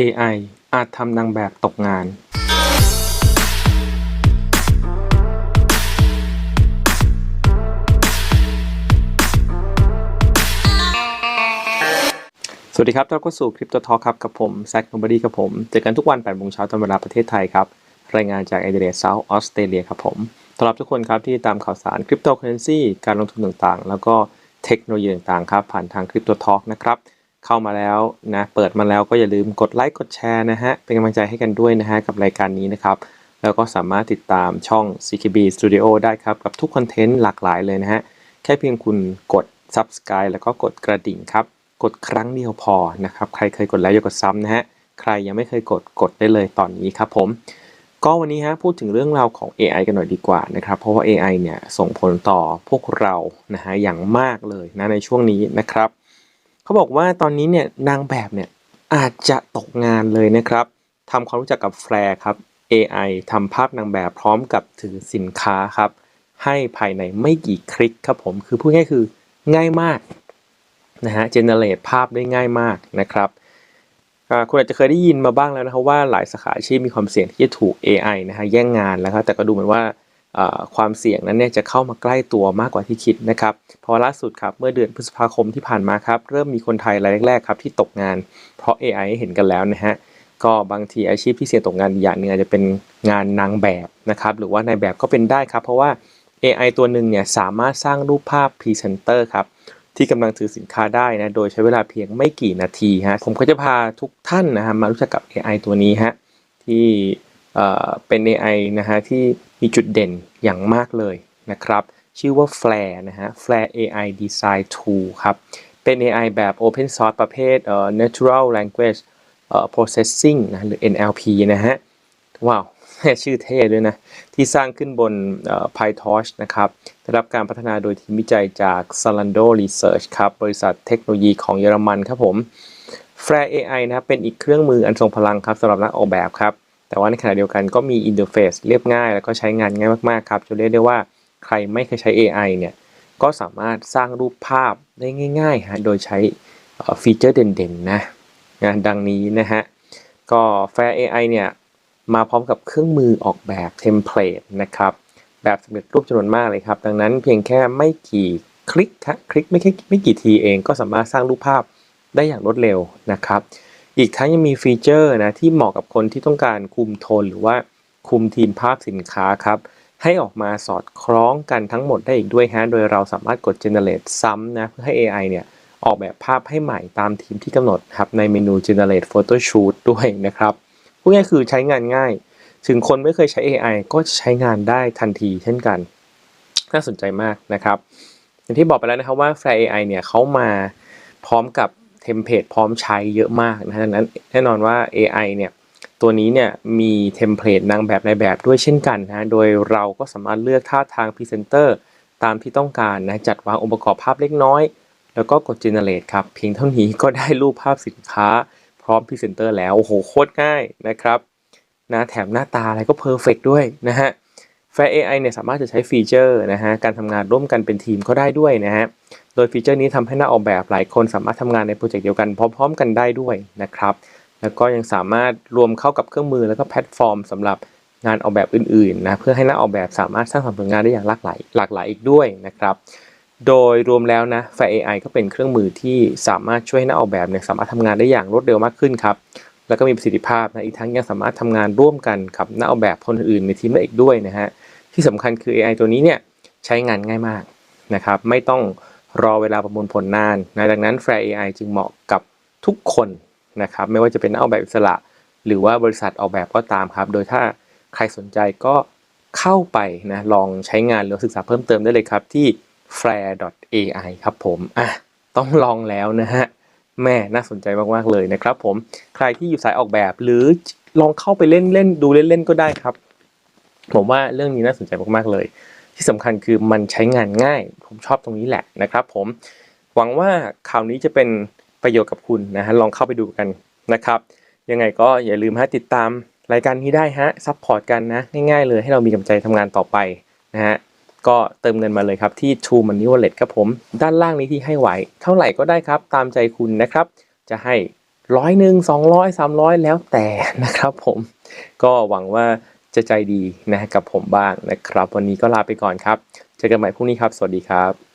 AI อาจทำนางแบบตกงานสวัสดีครับต้อนรับเข้าสู่คริปโตทอครับกับผมแซคโนบดี้ครับผม เจอกันทุกวัน8โมงเช้าตามเวลาประเทศไทยครับ รายงานจากไอเดียเซาท์ออสเตรเลียครับผมต้อนรับทุกคนครับที่ตามข่าวสารคริปโตเคอเรนซีการลงทุนต่างๆ แล้วก็เทคโนโลยีต่างๆ ครับ ผ่านทางคริปโตทอนะครับ เข้ามาแล้วนะเปิดมาแล้วก็อย่าลืมกดไลค์กดแชร์นะฮะเป็นกำลังใจให้กันด้วยนะฮะกับรายการนี้นะครับแล้วก็สามารถติดตามช่อง CKB Studio ได้ครับกับทุกคอนเทนต์หลากหลายเลยนะฮะแค่เพียงคุณกด Subscribe แล้วก็กดกระดิ่งครับกดครั้งเดียวพอนะครับใครเคยกดแล้วอย่ากดซ้ำนะฮะใครยังไม่เคยกดกดได้เลยตอนนี้ครับผมก็วันนี้ฮะพูดถึงเรื่องราวของ AI กันหน่อยดีกว่านะครับ เพราะว่า AI เนี่ยส่งผลต่อพวกเรานะฮะอย่างมากเลยนะในช่วงนี้นะครับ เขาบอกว่าตอนนี้เนี่ยนางแบบเนี่ยอาจจะตกงานเลยนะครับทำความรู้จักกับแฟร์ครับ AI ทำภาพนางแบบพร้อมกับถือสินค้าครับ ให้ภายในไม่กี่คลิกครับผม คือพูดง่ายคือง่ายมากนะฮะเจเนเรตภาพได้ง่ายมากนะครับอาคุณอาจจะเคยได้ยินมาบ้างแล้วนะครับว่าหลายสาขาอาชีพมีความเสี่ยงที่จะถูก AI นะฮะแย่งงานแล้วครับแต่ก็ดูเหมือนว่า ความเสี่ยงนั้นเนี่ยจะเข้ามาใกล้ตัวมากกว่าที่คิดนะครับเพราะล่าสุดครับเมื่อเดือนพฤษภาคมที่ผ่านมาครับเริ่มมีคนไทยรายแรกๆครับที่ตกงานเพราะ AI เห็นกันแล้วนะฮะก็บางทีอาชีพที่เสี่ยงตกงานอย่างนึงอาจจะเป็นงานนางแบบนะครับหรือว่านายแบบก็เป็นได้ครับ เพราะว่า AI ตัวหนึ่งเนี่ยสามารถสร้างรูปภาพพรีเซนเตอร์ครับที่กำลังถือสินค้าได้นะโดยใช้เวลาเพียงไม่กี่นาทีฮะผมก็จะพาทุกท่านนะฮะมารู้จักกับ AI ตัวนี้ฮะที่ เอ่อเป็น AI นะฮะที่มีจุดเด่นอย่างมากเลยนะครับ ชื่อว่า Flare นะฮะ Flare AI Design Tool ครับ เป็น AI แบบ Open Source ประเภทเ Natural Language Processing นะหรือ NLP นะฮะ ว้าวชื่อเท่ด้วยนะ ที่สร้างขึ้นบน PyTorch นะครับ ได้รับการพัฒนาโดยทีมวิจัยจาก Zalando Research ครับ บริษัทเทคโนโลยีของเยอรมันครับผม Flare AI นะครับเป็นอีกเครื่องมืออันทรงพลังครับสำหรับนักออกแบบครับ แต่ว่าในขณะเดียวกันก็มีอินเทอร์เฟซเรียบง่าย แล้วก็ใช้งานง่ายมากๆครับจนเรียกได้ว่าใครไม่เคยใช้ AI เนี่ยก็สามารถสร้างรูปภาพได้ง่ายๆฮะโดยใช้ฟีเจอร์เด่นๆนะงานดังนี้นะฮะก็ Fair AI เนี่ยมาพร้อมกับเครื่องมือออกแบบเทมเพลตนะครับแบบสำเร็จรูปจำนวนมากเลยครับ ดังนั้นเพียงแค่ไม่กี่คลิกครับคลิกไม่แค่ไม่กี่ทีเองก็สามารถสร้างรูปภาพได้อย่างรวดเร็วนะครับ อีกทั้งยังมีฟีเจอร์นะที่เหมาะกับคนที่ต้องการคุมโทนหรือว่าคุมทีมภาพสินค้าครับ ให้ออกมาสอดคล้องกันทั้งหมดได้อีกด้วยฮะ โดยเราสามารถกด generate ซ้ำนะเพื่อให้ AI เนี่ยออกแบบภาพให้ใหม่ตามทีมที่กำหนดครับในเมนู generate photo shoot ด้วยนะครับพูดง่ายคือใช้งานง่าย ถึงคนไม่เคยใช้ AI ก็ใช้งานได้ทันทีเช่นกัน น่าสนใจมากนะครับ อย่างที่บอกไปแล้วนะครับว่า Flare AI เนี่ยเขามาพร้อมกับ เทมเพลตพร้อมใช้เยอะมากนะดังนั้นแน่นอนว่า AI เนี่ยตัวนี้เนี่ยมีเทมเพลตนางแบบในแบบด้วยเช่นกันนะโดยเราก็สามารถเลือกท่าทางพรีเซนเตอร์ตามที่ต้องการนะจัดวางองค์ประกอบภาพเล็กน้อย แล้วก็กด generate ครับ เพียงเท่านี้ก็ได้รูปภาพสินค้าพร้อมพรีเซนเตอร์แล้ว โอ้โห โคตรง่ายนะครับนะแถมหน้าตาอะไรก็เพอร์เฟกด้วยนะฮะ Fair AI เนี่ยสามารถจะใช้ฟีเจอร์นะฮะการทำงานร่วมกันเป็นทีมก็ได้ด้วยนะฮะ โดยฟีเจอร์นี้ทำให้นักออกแบบหลายคนสามารถทำงานในโปรเจกต์เดียวกันพร้อมๆ กันได้ด้วยนะครับ แล้วก็ยังสามารถรวมเข้ากับเครื่องมือแล้วก็แพลตฟอร์มสำหรับงานออกแบบอื่นๆนะเพื่อให้นักออกแบบสามารถสร้างสรรค์ผลงานได้อย่างหลากหลายหลากหลายอีกด้วยนะครับ โดยรวมแล้วนะ Fair AI ก็เป็นเครื่องมือที่สามารถช่วยให้นักออกแบบเนี่ยสามารถทำงานได้อย่างรวดเร็วมากขึ้นครับแล้วก็มีประสิทธิภาพนะอีกทั้งยังสามารถทำงานร่วมกันกับนักออกแบบคนอื่นในทีมได้อีกด้วยนะฮะที่สำคัญคือ AI ตัวนี้เนี่ยใช้งานง่ายมากนะครับไม่ต้อง รอเวลาประมวลผลนานนะดังนั้น Fair AI จึงเหมาะกับทุกคนนะครับไม่ว่าจะเป็นนักออกแบบอิสระ หรือว่าบริษัทออกแบบก็ตามครับ โดยถ้าใครสนใจก็เข้าไปนะลองใช้งานหรือศึกษาเพิ่มเติมได้เลยครับที่ flare.ai ครับผมอะต้องลองแล้วนะฮะแม่น่าสนใจมากๆเลยนะครับผมใครที่อยู่สายออกแบบหรือลองเข้าไปเล่นเล่นดูเล่นๆก็ได้ครับ ผมว่าเรื่องนี้น่าสนใจมากๆเลย ที่สำคัญคือมันใช้งานง่าย ผมชอบตรงนี้แหละนะครับผมหวังว่าข่าวนี้จะเป็นประโยชน์กับคุณนะฮะลองเข้าไปดูกันนะครับ ยังไงก็อย่าลืมฮะติดตามรายการนี้ได้ฮะซัพพอร์ตกันนะง่ายๆเลยให้เรามีกำลังใจทำงานต่อไปนะฮะก็เติมเงินมาเลยครับที่ True Money Wallet ครับผม ด้านล่างนี้ที่ให้ไว้เท่าไหร่ก็ได้ครับ ตามใจคุณนะครับ จะให้ร้อยหนึ่งสองร้อยสามร้อยแล้วแต่นะครับผม ก็หวังว่า จะใจดีนะกับผมบ้างนะครับ วันนี้ก็ลาไปก่อนครับ เจอกันใหม่พรุ่งนี้ครับ สวัสดีครับ